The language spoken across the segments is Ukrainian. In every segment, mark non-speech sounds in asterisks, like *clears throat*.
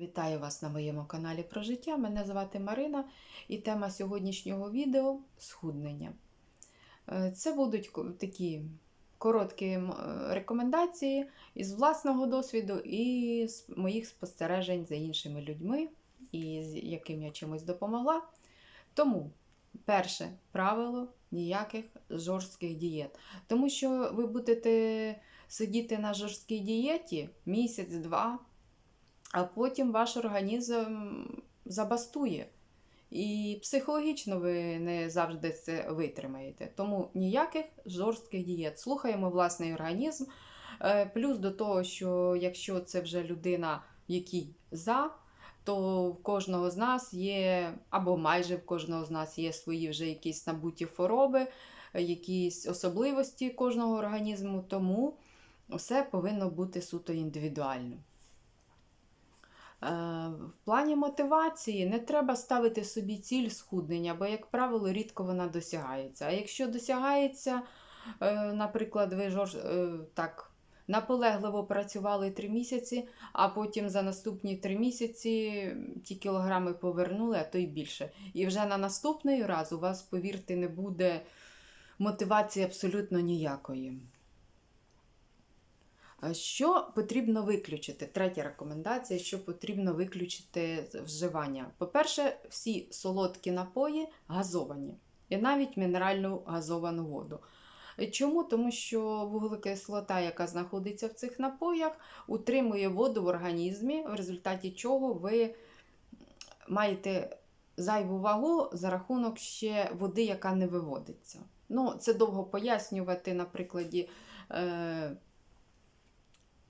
Вітаю вас на моєму каналі про життя. Мене звати Марина і тема сьогоднішнього відео схуднення. Е, Це будуть такі короткі е, рекомендації із власного досвіду і з моїх спостережень за іншими людьми, і з яким я чимось допомогла. Тому, перше правило ніяких жорстких дієт. Тому що ви будете сидіти на жорсткій дієті місяць-два а потім ваш організм забастує. І психологічно ви не завжди це витримаєте. Тому ніяких жорстких дієт. Слухаємо власний організм. Е, Плюс до того, що якщо це вже людина, який за, то в кожного з нас є, або майже в кожного з нас є свої вже якісь набуті хвороби, якісь особливості кожного організму, тому все повинно бути суто індивідуально. Е, В плані мотивації не треба ставити собі ціль схуднення, бо, як правило, рідко вона досягається. А якщо досягається, е, наприклад, ви жор... е, так, наполегливо працювали три місяці, а потім за наступні три місяці ті кілограми повернули, а то й більше. І вже на наступний раз у вас, повірте, не буде мотивації абсолютно ніякої. А Що потрібно виключити? Третя рекомендація, що потрібно виключити вживання. По-перше, всі солодкі напої газовані, і навіть мінеральну газовану воду. Чому? Тому що вуглекислота, яка знаходиться в цих напоях, утримує воду в організмі, в результаті чого ви маєте зайву вагу за рахунок ще води, яка не виводиться. Ну, це довго пояснювати на прикладі. Е-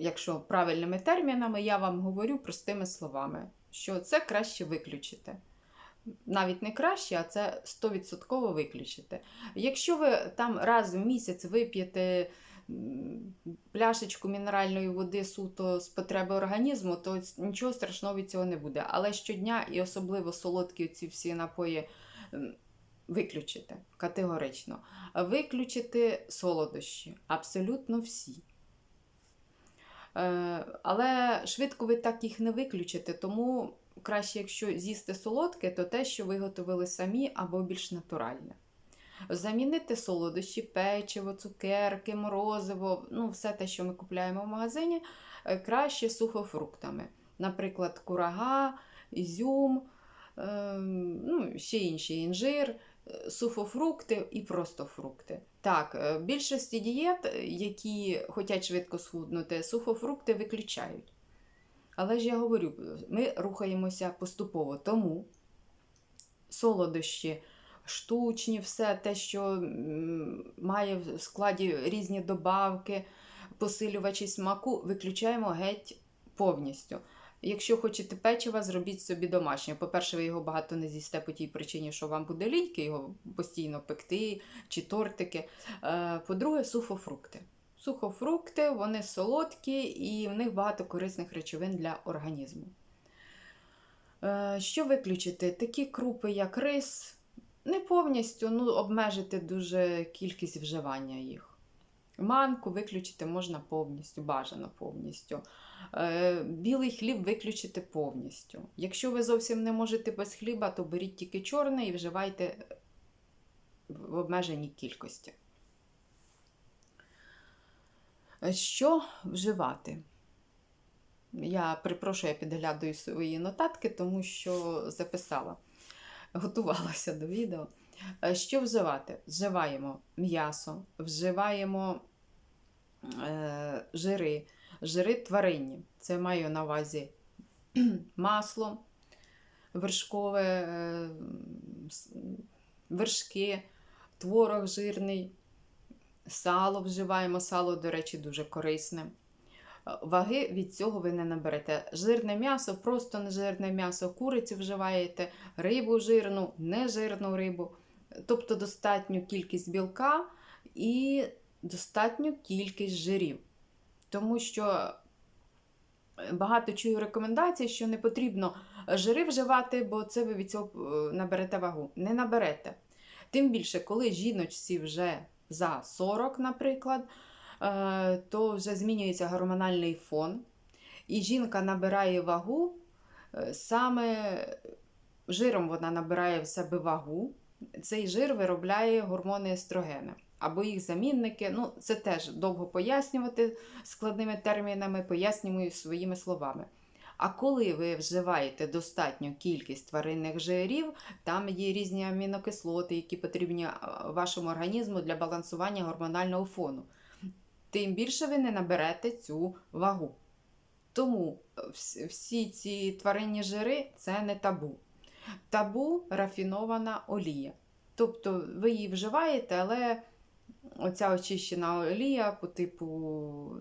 якщо правильними термінами, я вам говорю простими словами, що це краще виключити. Навіть не краще, а це 100% виключити. Якщо ви там раз в місяць вип'єте пляшечку мінеральної води суто з потреби організму, то нічого страшного від цього не буде. Але щодня і особливо солодкі ці всі напої виключити категорично. Виключити солодощі, абсолютно всі. Е, Але швидко ви так їх не виключите, тому краще, якщо з'їсти солодке, то те, що виготовили самі або більш натуральне. Замінити солодощі, печиво, цукерки, морозиво, ну, все те, що ми купуємо в магазині, е, краще сухофруктами. Наприклад, курага, ізюм, е, ну, ще інші інжир, сухофрукти і просто фрукти. Так, е, більшості дієт, е, які хочуть швидко схуднути, сухофрукти виключають. Але ж я говорю, ми рухаємося поступово, тому солодощі, штучні, все те, що має в складі різні добавки, посилювачі смаку, виключаємо геть повністю. Якщо хочете печива, зробіть собі домашнє. По-перше, ви його багато не з'їсте по тій причині, що вам буде ліньки його постійно пекти чи тортики. Е, По-друге, сухофрукти. Сухофрукти, вони солодкі і в них багато корисних речовин для організму. Е, Що виключити? Такі крупи, як рис, не повністю ну, обмежити дуже кількість вживання їх. Манку виключити можна повністю, бажано повністю. Е, Білий хліб виключити повністю. Якщо ви зовсім не можете без хліба, то беріть тільки чорний і вживайте в обмеженій кількості. Е, Що вживати? Я припрошую, я підглядаю свої нотатки, тому що записала, готувалася до відео. Е, Що вживати? Вживаємо м'ясо, вживаємо е, жири, жири тваринні. Це маю на увазі *clears throat* масло, вершкове, е, вершки, творог жирний, сало вживаємо. Сало, до речі, дуже корисне. Е, Ваги від цього ви не наберете. Жирне м'ясо, просто нежирне м'ясо, курицю вживаєте, рибу жирну, нежирну рибу. Тобто достатню кількість білка і достатню кількість жирів. Тому що багато чую рекомендацій, що не потрібно жири вживати, бо це ви від цього е, наберете вагу. Не наберете. Тим більше, коли жіночці вже за 40, наприклад, е, то вже змінюється гормональний фон, і жінка набирає вагу Е, Саме жиром вона набирає в себе вагу. Цей жир виробляє гормони естрогени або їх замінники. Ну, це теж довго пояснювати складними термінами, пояснюю своїми словами. А коли ви вживаєте достатню кількість тваринних жирів, там є різні амінокислоти, які потрібні вашому організму для балансування гормонального фону, тим більше ви не наберете цю вагу. Тому е, всі ці тваринні жири це не табу. Табу рафінована олія. Тобто ви її вживаєте, але оця очищена олія по типу,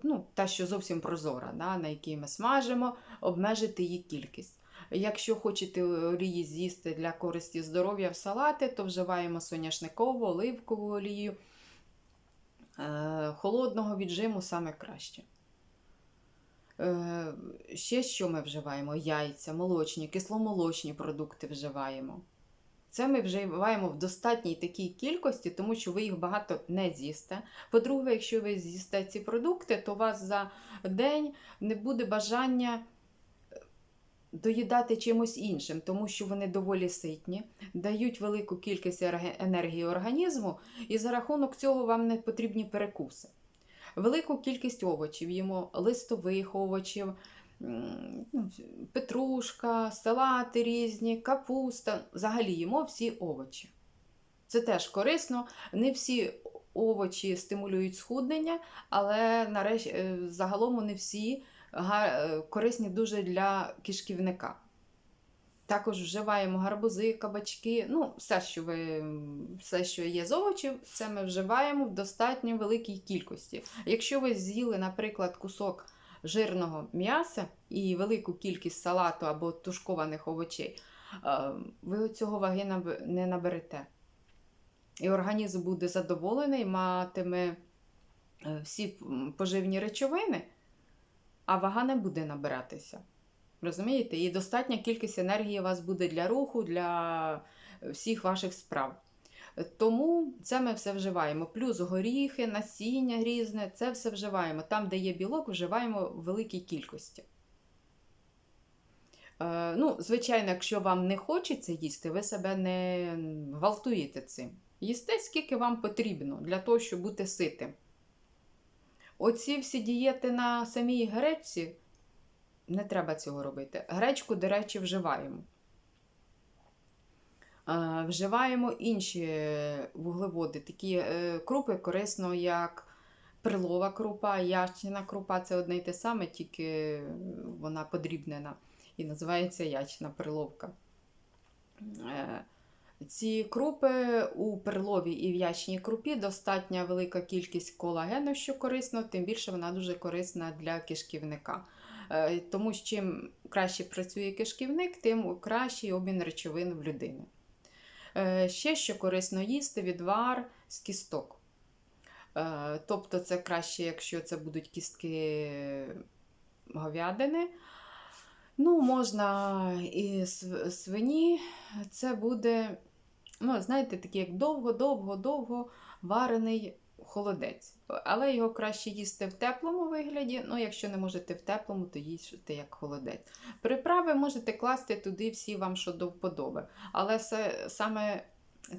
ну, та, що зовсім прозора, да, на якій ми смажимо, обмежити її кількість. Якщо хочете олії з'їсти для користі здоров'я в салати, то вживаємо соняшникову, оливкову олію. Е, Холодного віджиму саме краще. Е, Ще що ми вживаємо? Яйця, молочні, кисломолочні продукти вживаємо. Це ми вживаємо в достатній такій кількості, тому що ви їх багато не з'їсте. По-друге, якщо ви з'їсте ці продукти, то у вас за день не буде бажання е, доїдати чимось іншим, тому що вони доволі ситні, дають велику кількість енергії організму, і за рахунок цього вам не потрібні перекуси. Велику кількість овочів їмо, листових овочів, петрушка, салати різні, капуста. Взагалі їмо всі овочі. Це теж корисно. Не всі овочі стимулюють схуднення, але нарешті, е, загалом вони всі е, корисні дуже для кишківника. Також вживаємо гарбузи, кабачки, ну, все, що ви, все, що є з овочів, це ми вживаємо в достатньо великій кількості. Якщо ви з'їли, наприклад, кусок жирного м'яса і велику кількість салату або тушкованих овочей, е, ви цього ваги не наберете. І організм буде задоволений, матиме е, всі поживні речовини, а вага не буде набиратися. Розумієте? І достатня кількість енергії у вас буде для руху, для всіх ваших справ. Тому це ми все вживаємо. Плюс горіхи, насіння різне, це все вживаємо. Там, де є білок, вживаємо в великій кількості. Е, ну, звичайно, якщо вам не хочеться їсти, ви себе не гвалтуєте цим. Їсте, скільки вам потрібно для того, щоб бути ситим. Оці всі дієти на самій гречці не треба цього робити. Гречку, до речі, вживаємо. Е, Вживаємо інші вуглеводи, такі е, крупи корисно, як перлова крупа, ячна крупа це одне й те саме, тільки вона подрібнена і називається ячна перловка. Е, Ці крупи у перловій і в ячній крупі достатня велика кількість колагену, що корисно, тим більше вона дуже корисна для кишківника. Тому чим краще працює кишківник, тим кращий обмін речовин в людини. Е, Ще що корисно їсти відвар з кісток. Е, Тобто це краще, якщо це будуть кістки говядини. Ну, можна і св- свині. Це буде, ну, знаєте, такий як довго-довго-довго варений холодець. Але його краще їсти в теплому вигляді. Ну, якщо не можете в теплому, то їжте як холодець. Приправи можете класти туди всі вам, що до вподоби. Але саме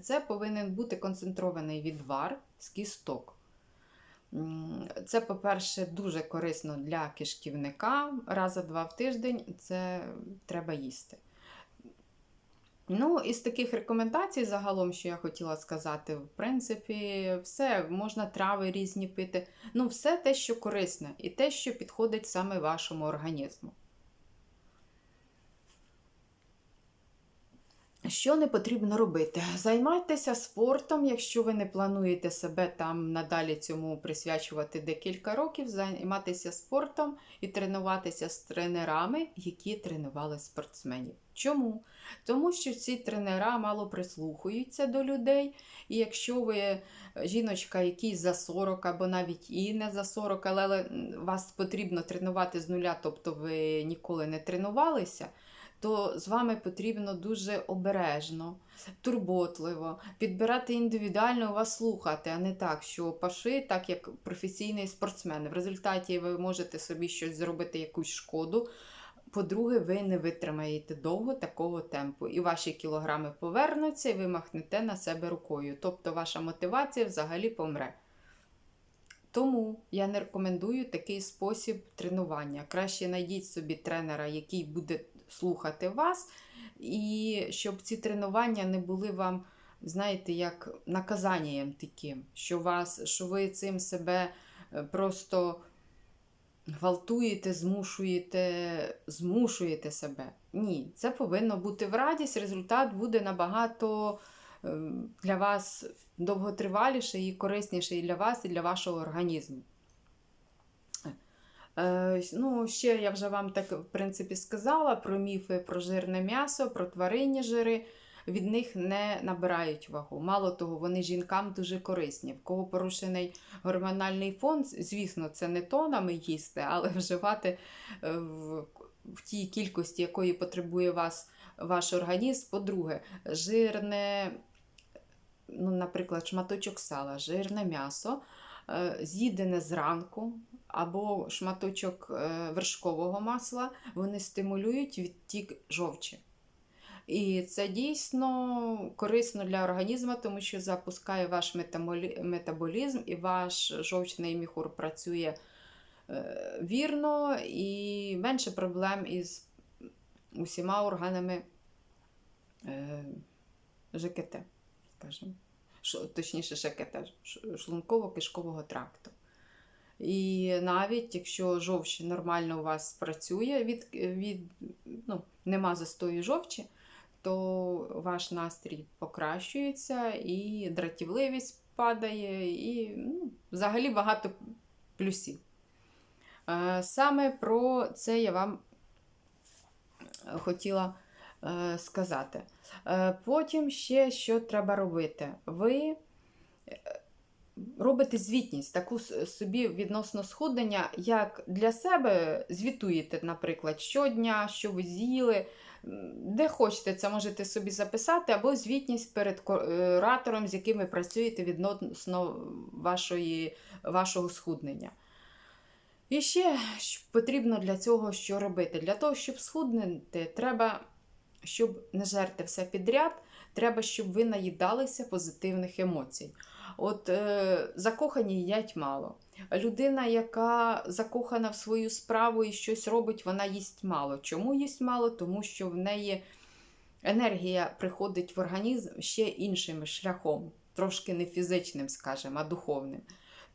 це повинен бути концентрований відвар з кісток. Це, по-перше, дуже корисно для кишківника. Раза два в тиждень це треба їсти. Ну, із таких рекомендацій, загалом, що я хотіла сказати, в принципі, все, можна трави різні пити. Ну, все те, що корисне, і те, що підходить саме вашому організму. Що не потрібно робити? Займайтеся спортом, якщо ви не плануєте себе там надалі цьому присвячувати декілька років, займатися спортом і тренуватися з тренерами, які тренували спортсменів. Чому? Тому що ці тренера мало прислухаються до людей, і якщо ви жіночка, якій за 40 або навіть і не за 40, але вас потрібно тренувати з нуля, тобто ви ніколи не тренувалися, то з вами потрібно дуже обережно, турботливо, підбирати індивідуально вас слухати, а не так, що паши, так як професійний спортсмен. В результаті ви можете собі щось зробити, якусь шкоду. по-друге, ви не витримаєте довго такого темпу, і ваші кілограми повернуться, і ви махнете на себе рукою. Тобто ваша мотивація взагалі помре. Тому я не рекомендую такий спосіб тренування. Краще знайдіть собі тренера, який буде слухати вас, і щоб ці тренування не були вам, знаєте, як наказанням таким, що, вас, що ви цим себе е, просто гвалтуєте, змушуєте, змушуєте себе. Ні, це повинно бути в радість, результат буде набагато ем, для вас довготриваліший і корисніший для вас, і для вашого організму. Е, Ну, ще я вже вам так, в принципі, сказала про міфи про жирне м'ясо, про тваринні жири. Від них не набирають вагу. Мало того, вони жінкам дуже корисні. В кого порушений гормональний фон, звісно, це не тонами їсти, але *laughs* вживати е, в, в тій кількості, якої потребує вас ваш організм. По-друге, жирне, ну, наприклад, шматочок сала, жирне м'ясо, з'їдене зранку. Або шматочок е, вершкового масла, вони стимулюють відтік жовчі. І це дійсно корисно для організму, тому що запускає ваш метаболізм і ваш жовчний міхур працює е, вірно і менше проблем із усіма органами е, ЖКТ, скажімо. Точніше, ШКТ, шлунково-кишкового тракту. І навіть якщо жовч нормально у вас працює, від, від, ну, нема застою жовчі, то ваш настрій покращується, і дратівливість падає, і ну, взагалі багато плюсів. Е, саме про це я вам хотіла сказати. Е, потім ще що треба робити. Ви робите звітність, таку собі відносно сходення, як для себе звітуєте, наприклад, щодня, що ви з'їли. Де хочете, це можете собі записати, або звітність перед куратором, з яким ви працюєте відносно вашої, вашого схуднення. І ще потрібно для цього що робити? Для того, щоб схуднути, треба, щоб не жерти все підряд, треба, щоб ви наїдалися позитивних емоцій. От е, закохані їдять мало. Людина, яка закохана в свою справу і щось робить, вона їсть мало. Чому їсть мало? Тому що в неї енергія приходить в організм ще іншим шляхом, трошки не фізичним, скажімо, а духовним.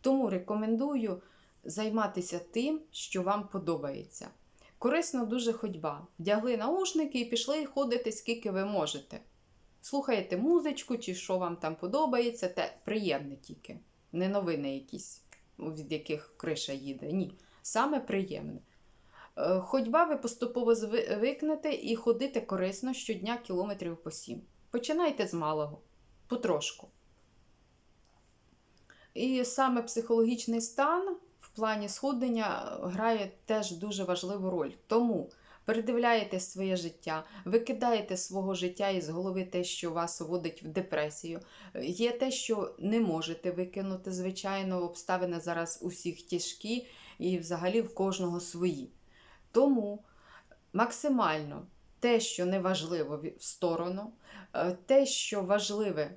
Тому рекомендую займатися тим, що вам подобається. Корисно дуже ходьба. Вдягли наушники і пішли ходити, скільки ви можете. Слухаєте музичку, чи що вам там подобається, те приємне тільки. Не новини якісь, від яких криша їде. Ні. Саме приємне. Е, ходьба ви поступово звикнете і ходите корисно щодня кілометрів по сім. Починайте з малого, потрошку. І саме психологічний стан плані сходення грає теж дуже важливу роль. Тому передивляєте своє життя, викидаєте свого життя із голови те, що вас вводить в депресію. Є те, що не можете викинути, звичайно, обставини зараз усіх тяжкі і взагалі в кожного свої. Тому максимально те, що не важливо в сторону, е, те, що важливе,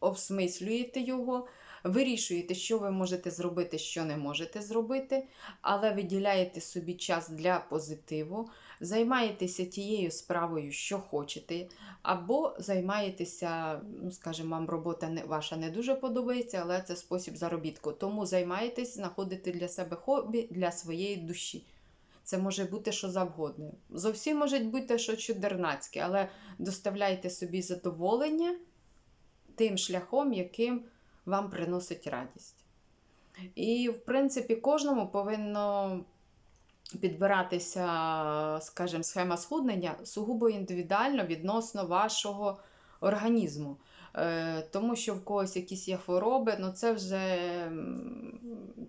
обсмислюєте його. Вирішуєте, що ви можете зробити, що не можете зробити, але виділяєте собі час для позитиву, займаєтеся тією справою, що хочете, або займаєтеся, ну, скажімо, вам робота ваша не дуже подобається, але це спосіб заробітку. Тому займаєтесь, знаходите для себе хобі для своєї душі. Це може бути що завгодно. Зовсім може бути що чудернацьке, але доставляйте собі задоволення тим шляхом, яким вам приносить радість. І, в принципі, кожному повинно підбиратися, скажімо, схема схуднення сугубо індивідуально відносно вашого організму. Е, тому що в когось якісь є хвороби, ну це вже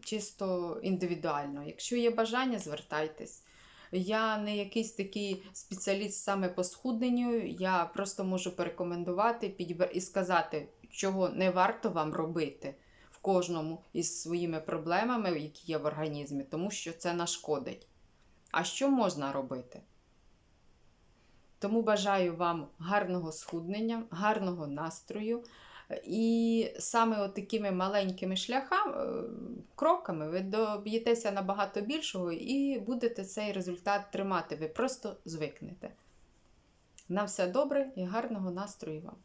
чисто індивідуально. Якщо є бажання, звертайтесь. Я не якийсь такий спеціаліст саме по схудненню, я просто можу порекомендувати і сказати, чого не варто вам робити в кожному із своїми проблемами, які є в організмі, тому що це нашкодить. а що можна робити. Тому бажаю вам гарного схуднення, гарного настрою. І саме от такими маленькими шляхами, е, кроками ви доб'єтеся набагато більшого і будете цей результат тримати. Ви просто звикнете. На все добре і гарного настрою вам!